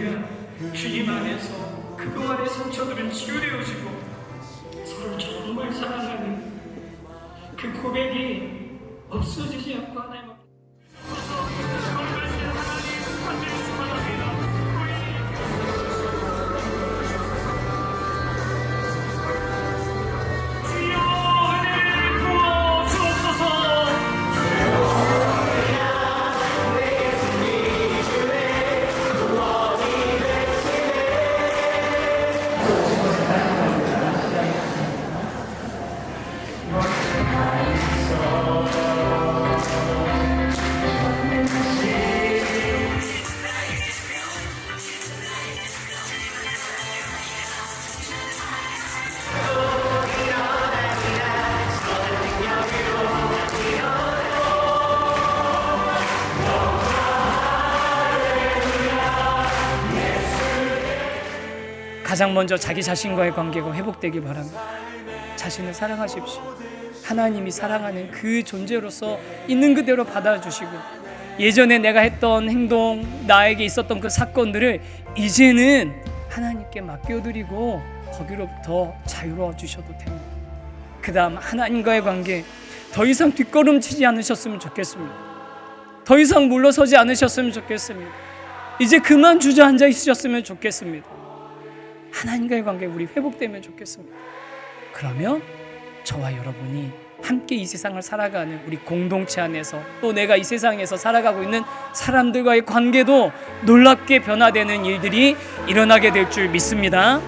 관계가 주님 안에서 그동안의 상처들은 치유되어지고 서로 정말 사랑하는 그 고백이 없어지지 않고 하나님 앞에 가장 먼저 자기 자신과의 관계가 회복되길 바랍니다. 자신을 사랑하십시오. 하나님이 사랑하는 그 존재로서 있는 그대로 받아주시고 예전에 내가 했던 행동, 나에게 있었던 그 사건들을 이제는 하나님께 맡겨드리고 거기로부터 자유로워 주셔도 됩니다. 그 다음 하나님과의 관계 더 이상 뒷걸음치지 않으셨으면 좋겠습니다. 더 이상 물러서지 않으셨으면 좋겠습니다. 이제 그만 주저앉아 있으셨으면 좋겠습니다. 하나님과의 관계 우리 회복되면 좋겠습니다. 그러면 저와 여러분이 함께 이 세상을 살아가는 우리 공동체 안에서 또 내가 이 세상에서 살아가고 있는 사람들과의 관계도 놀랍게 변화되는 일들이 일어나게 될 줄 믿습니다.